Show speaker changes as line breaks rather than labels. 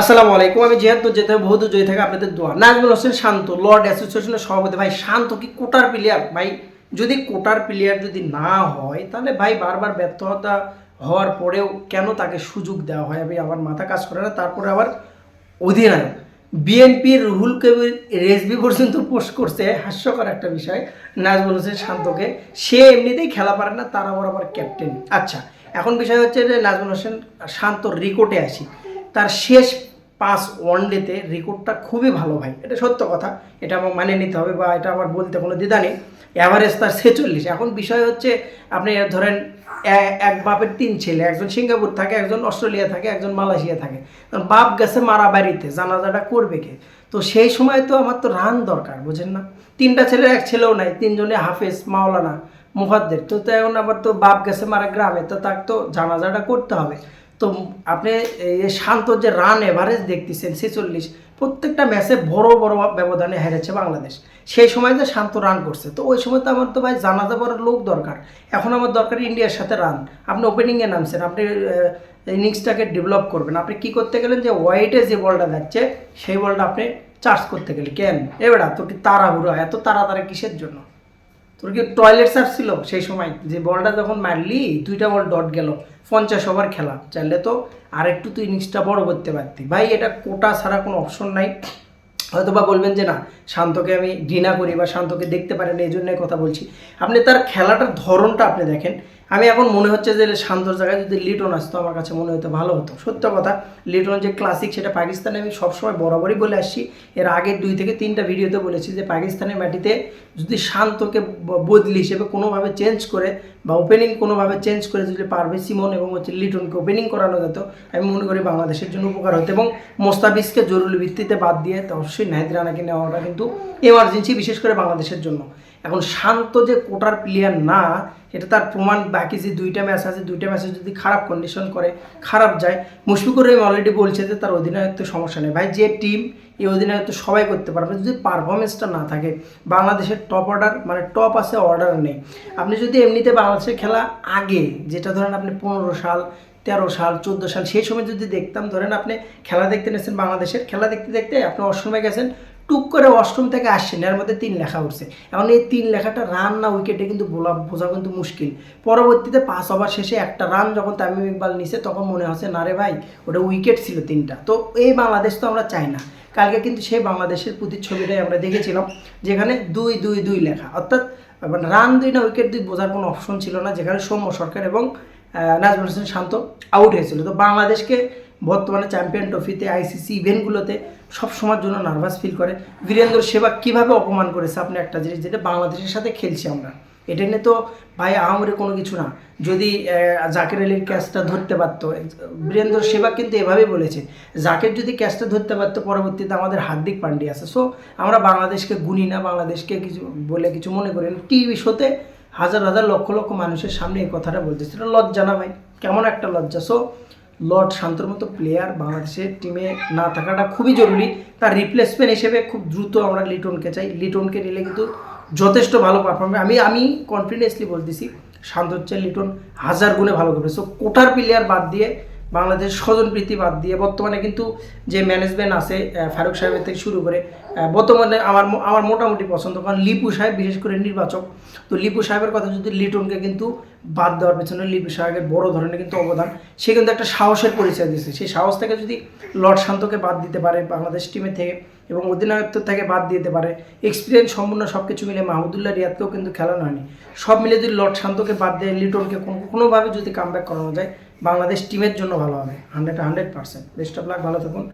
আসসালামু আলাইকুম, আমি জিহাদ যেতে বহু দূর জয়ী থাকে আপনাদের দোয়া। নাজমুল হোসেন শান্ত, লর্ড অ্যাসোসিয়েশনের সভাপতি। ভাই, শান্ত কি কোটার প্লেয়ার? ভাই, যদি কোটার প্লেয়ার যদি না হয়, তাহলে ভাই বারবার ব্যর্থতা হওয়ার পরেও কেন তাকে সুযোগ দেওয়া হয়? আমি আমার মাথা কাজ করে না। তারপরে আবার অধিনায়ক। বিএনপির রুহুল কবির রেসবি পর্যন্ত পোস্ট করছে, হাস্যকর একটা বিষয়। নাজমুল হোসেন শান্তকে, সে এমনিতেই খেলা পারে না, তার আবার আবার ক্যাপ্টেন। আচ্ছা এখন বিষয় হচ্ছে যে নাজমুল হোসেন শান্ত রেকর্ডে আসি। তার শেষ পাঁচ ওয়ানডেতে রেকর্ডটা খুবই ভালো ভাই। এটা সত্য কথা। এটা আমার মানে নিতে হবে বা এটা আমার বলতে কোনো দ্বিধা নেই। অ্যাভারেজ তার ছেচল্লিশ। এখন বিষয় হচ্ছে, আপনি ধরেন এক বাপের তিন ছেলে, একজন সিঙ্গাপুর থাকে, একজন অস্ট্রেলিয়া থাকে, একজন মালয়েশিয়া থাকে। বাপ গেছে মারা বাড়িতে, জানাজাটা করবে কে? তো সেই সময় তো আমার তো রান দরকার, বুঝেন না? তিনটা ছেলের এক ছেলেও নাই, তিনজনে হাফেজ, মাওলানা, মুহাদ্দের। তো এখন আবার তো বাপ গেছে মারা গ্রামে, তো তাকে তো জানাজাটা করতে হবে। তো আপনি শান্ত যে রান এভারেজ দেখতেছেন ছেচল্লিশ, প্রত্যেকটা ম্যাচে বড় বড় ব্যবধানে হেরেছে বাংলাদেশ। সেই সময় যে শান্ত রান করছে, তো ওই সময় তো আমার তো ভাই জানাজা পড়ার লোক দরকার। এখন আমার দরকার ইন্ডিয়ার সাথে রান আপনি ওপেনিংয়ে নামছেন, আপনি ইনিংসটাকে ডেভেলপ করবেন। আপনি কি করতে গেলেন যে ওয়াইটে যে বলটা যাচ্ছে, সেই বলটা আপনি চার্জ করতে গেলে কেন? এবারে কি তাড়াহুড়ো? এত তাড়াতাড়ি কিসের জন্য? তোর কি টয়লেট সার্ভ ছিল সেই সময়। যে বলটা যখন মারলি, দুইটা বল ডট গেল। পঞ্চাশ ওভার খেলা। চাইলে তো আর একটু তুই ইনিংসটা বড় করতে পারতি। ভাই, এটা কোটা ছাড়া কোনো অপশন নাই। হয়তো বা বলবেন যে, না, শান্তকে আমি ঘৃণা করি বা শান্তকে দেখতে পারেন এই জন্যই কথা বলছি। আপনি তার খেলাটার ধরনটা আপনি দেখেন। আমি এখন মনে হচ্ছে যে শান্তর জায়গায় যদি লিটন আসতো, আমার কাছে মনে হতো ভালো হতো। সত্য কথা লিটন যে ক্লাসিক সেটা পাকিস্তানে আমি সবসময় বরাবরই বলে আসছি। এর আগের দুই থেকে তিনটা ভিডিওতে বলেছি যে পাকিস্তানের মাটিতে যদি শান্তকে বদলি হিসেবে কোনোভাবে চেঞ্জ করে বা ওপেনিং কোনোভাবে চেঞ্জ করে যদি পারবে সিমন এবং হচ্ছে লিটনকে ওপেনিং করানো যেত, আমি মনে করি বাংলাদেশের জন্য উপকার হতো এবং মোস্তাফিজকে জরুরি ভিত্তিতে বাদ দিয়ে তো অবশ্যই নাহিদ রানাকে নেওয়াটা কিন্তু এমার্জেন্সি বিশেষ করে বাংলাদেশের জন্য। এখন শান্ত যে কোটার প্লেয়ার না এটা তার প্রমাণ বাকি যে দুইটা ম্যাচ আছে, দুইটা ম্যাচে যদি খারাপ কন্ডিশন করে, খারাপ যায়, মুশফিকুর রহিম অলরেডি বলছে যে তার অধিনায়ত্ব সমস্যা নেই। ভাই, যে টিম এই অধিনায়ত্ব সবাই করতে পারবে। যদি পারফরমেন্সটা না থাকে, বাংলাদেশের টপ অর্ডার মানে টপ আছে অর্ডার নেই। আপনি যদি এমনিতে বাংলাদেশের খেলা আগে, যেটা ধরেন আপনি পনেরো সাল, তেরো সাল, চোদ্দ সাল, সেই সময় যদি দেখতাম, ধরেন আপনি খেলা দেখতে নিয়েছেন বাংলাদেশের, খেলা দেখতে দেখতে আপনি অষ্টমে গেছেন টুক করে অষ্টম থেকে আসছেন এর মধ্যে তিন লেখা উঠছে। এখন এই তিন লেখাটা রান না উইকেটে কিন্তু বোলা বোঝা কিন্তু মুশকিল। পরবর্তীতে পাঁচ ওভার শেষে একটা রান যখন তামিম ইকবাল নিছে, তখন মনে হচ্ছে, না রে ভাই, ওটা উইকেট ছিল তিনটা। তো এই বাংলাদেশ তো আমরা চাই না। কালকে কিন্তু সেই বাংলাদেশের প্রতিচ্ছবিটাই আমরা দেখেছিলাম, যেখানে দুই দুই দুই লেখা। অর্থাৎ রান দুই না উইকেট দুই বোঝার কোনো অপশন ছিল না, যেখানে সৌম্য সরকার এবং নাজমুল হোসেন শান্ত আউট হয়েছিল। তো বাংলাদেশকে বর্তমানে চ্যাম্পিয়ন ট্রফিতে, আইসিসি ইভেন্টগুলোতে সব সময়ের জন্য নার্ভাস ফিল করে। বীরেন্দ্র সেবা কীভাবে অপমান করেছে আপনি একটা জিনিস যেটা বাংলাদেশের সাথে খেলছি আমরা। এটা নিয়ে তো ভাই আহামরি কোনো কিছু না। যদি জাকের আলীর ক্যাচটা ধরতে পারতো, বীরেন্দ্র সেবা কিন্তু এভাবেই বলেছে, জাকের যদি ক্যাচটা ধরতে পারতো, পরবর্তীতে আমাদের হার্দিক পান্ডিয়া আছে। সো আমরা বাংলাদেশকে গুনি না, বাংলাদেশকে কিছু বলে কিছু মনে করি না। টিভি শোতে হাজার হাজার লক্ষ লক্ষ মানুষের সামনে এই কথাটা বলতেছে। এটা লজ্জা না ভাই, কেমন একটা লজ্জা। সো লর্ড শান্তর মতো প্লেয়ার বাংলাদেশের টিমে না থাকাটা খুবই জরুরি। তার রিপ্লেসমেন্ট হিসেবে খুব দ্রুত আমরা লিটনকে চাই। লিটনকে নিলে কিন্তু যথেষ্ট ভালো পারফরমেন্স আমি আমি কনফিডেন্সলি বলতেছি, শান্ত হচ্ছে লিটন হাজার গুণে ভালো করবে। সো কোটার প্লেয়ার বাদ দিয়ে বাংলাদেশ স্বজনপ্রীতি বাদ দিয়ে বর্তমানে কিন্তু যে ম্যানেজমেন্ট আছে ফারুক সাহেবের থেকে শুরু করে বর্তমানে আমার আমার মোটামুটি পছন্দ, কারণ লিপু সাহেব, বিশেষ করে নির্বাচক, তো লিপু সাহেবের কথা যদি লিটনকে কিন্তু বাদ দেওয়ার পেছনে লিপু সাহেবের বড় ধরনের কিন্তু অবদান, সে কিন্তু একটা সাহসের পরিচয় দিয়েছে। সেই সাহস থেকে যদি লর্ড শান্তকে বাদ দিতে পারে বাংলাদেশ টিমে থেকে এবং অধিনায়কত্ব থেকে বাদ দিতে পারে এক্সপিরিয়েন্স সম্পূর্ণ সব কিছু মিলে মাহমুদুল্লাহ রিয়াদকেও কিন্তু খেলানো হয়নি। সব মিলে যদি লর্ড শান্তকে বাদ দিয়ে, লিটনকে কোনো কোনোভাবে যদি কামব্যাক করানো যায় বাংলাদেশ টিমের জন্য ভালো হবে hundred hundred percent best of luck ভালো থাকুন।